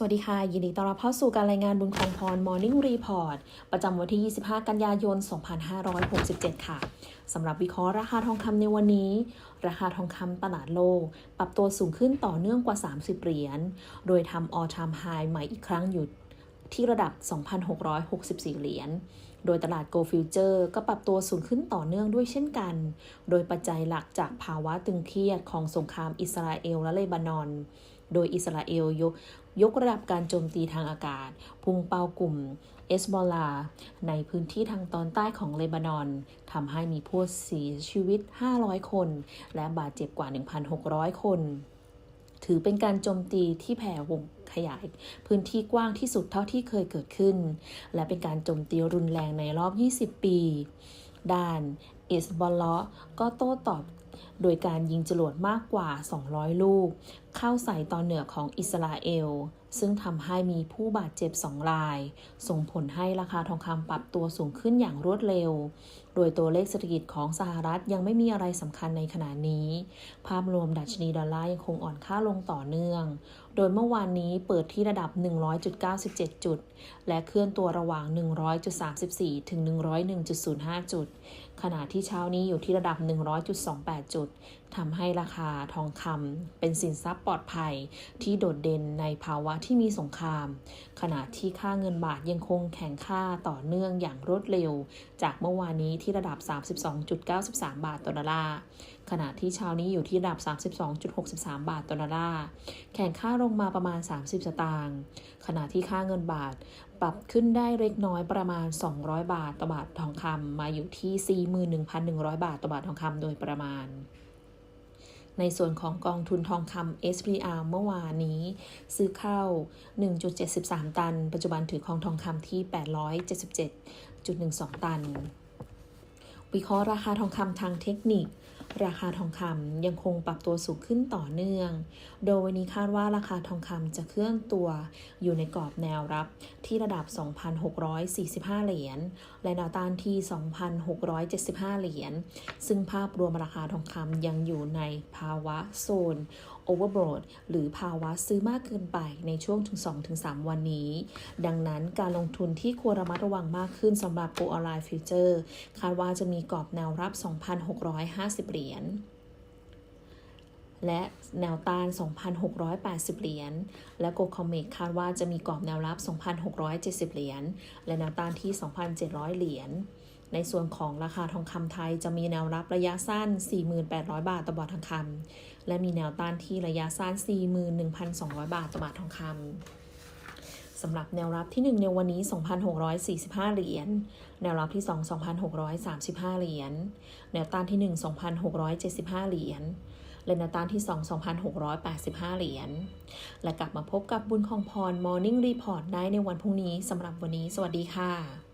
สวัสดีค่ะ ยินดีต้อนรับเข้าสู่การรายงานบุญของพร Morning Report ประจำวันที่ 25 กันยายน 2567 ค่ะสำหรับวิเคราะห์ราคาทองคำในวันนี้ ราคาทองคำตลาดโลก ปรับตัวสูงขึ้นต่อเนื่องกว่า 30 เหรียญ โดยทำ all time high ใหม่อีกครั้งอยู่ที่ระดับ 2,664 เหรียญ โดยตลาด Gold Future ก็ปรับตัวสูงขึ้นต่อเนื่องด้วยเช่นกัน โดยปัจจัยหลักจากภาวะตึงเครียดของสงครามอิสราเอลและเลบานอน โดยอิสราเอลยกยกระดับการโจมตีทางอากาศ พุ่งเป้ากลุ่มเอสบอลา ในพื้นที่ทางตอนใต้ของเลบานอนทำให้มีผู้เสียชีวิต 500 คน และบาดเจ็บกว่า 1,600 คน ถือเป็นการโจมตีที่แผ่วงขยายพื้นที่กว้างที่สุดเท่าที่เคยเกิดขึ้น และเป็นการโจมตีรุนแรงในรอบ 20 ปี ด้านอิสบอลลาก็โต้ตอบโดยการยิงจรวดมากกว่า 200 ลูก เข้าใส่ตอนเหนือของอิสราเอล ซึ่งทำให้มีผู้บาดเจ็บ2ราย ส่งผลให้ราคาทองคำปรับตัวสูงขึ้นอย่างรวดเร็ว โดยตัวเลขเศรษฐกิจของสหรัฐยังไม่มีอะไรสำคัญในขณะนี้ ภาพรวมดัชนีดอลลาร์ยังคงอ่อนค่าลงต่อเนื่อง โดยเมื่อวานนี้เปิดที่ระดับ 100.97 จุด และเคลื่อนตัวระหว่าง 100.34 ถึง 101.05 จุด ขณะที่เช้านี้อยู่ที่ระดับ 100.28 จุดทำให้ราคาทองคำเป็นสินทรัพย์ปลอดภัย ที่โดดเด่นในภาวะที่มีสงคราม ขณะที่ค่าเงินบาทยังคงแข็งค่าต่อเนื่องอย่างรวดเร็ว จากเมื่อวานนี้ที่ระดับ 32.93 บาทต่อดอลลาร์ขณะที่เช้านี้อยู่ที่ระดับ 32.63 บาทต่อดอลลาร์แข่งค่าลงมาประมาณ 30 สตางค์ขณะที่ค่าเงินบาทปรับขึ้นได้เล็กน้อยประมาณ 200 บาทต่อบาททองคำมาอยู่ที่ 41,100 บาทต่อบาททองคำโดยประมาณ ในส่วนของกองทุนทองคำ SPR เมื่อวานนี้ ซื้อเข้า 1.73 ตัน ปัจจุบันถือครองทองคำที่ 877.12 ตัน วิเคราะห์ราคาทองคำทางเทคนิคราคาทองคำยังคงปรับตัวสูงขึ้นต่อเนื่อง โดยวันนี้คาดว่าราคาทองคำจะเคลื่อนตัวอยู่ในกรอบแนวรับ ที่ระดับ 2,645 เหรียญ และแนวต้านที่ 2,675 เหรียญ ซึ่งภาพรวมราคาทองคำยังอยู่ในภาวะโซน overbought หรือภาวะซื้อมากเกินไปในช่วงถึง 2-3 วันนี้ ดังนั้นการลงทุนที่ควรระมัดระวังมากขึ้นสำหรับ Go Online Future คาดว่าจะมีกรอบแนวรับ 2,650 เหรียญ และแนวต้าน 2,680 เหรียญ และโกคอมเมกคาดว่าจะมีกรอบแนวรับ 2,670 เหรียญ และแนวต้านที่ 2,700 เหรียญ ในส่วนของราคาทองคำไทยจะมีแนวรับระยะสั้น 4,800 บาทต่อบาททองคำ และมีแนวต้านที่ระยะสั้น 41,200 บาทต่อบาททองคำสำหรับแนวรับที่ 1 ในวันนี้ 2,645 เหรียญ แนวรับที่ 2 2,635 เหรียญ แนวต้านที่ 1 2,675 เหรียญ และแนวต้านที่ 2 2,685 เหรียญ และกลับมาพบกับบุญของพร Morning Report ได้ในวันพรุ่งนี้สำหรับวันนี้ สวัสดีค่ะ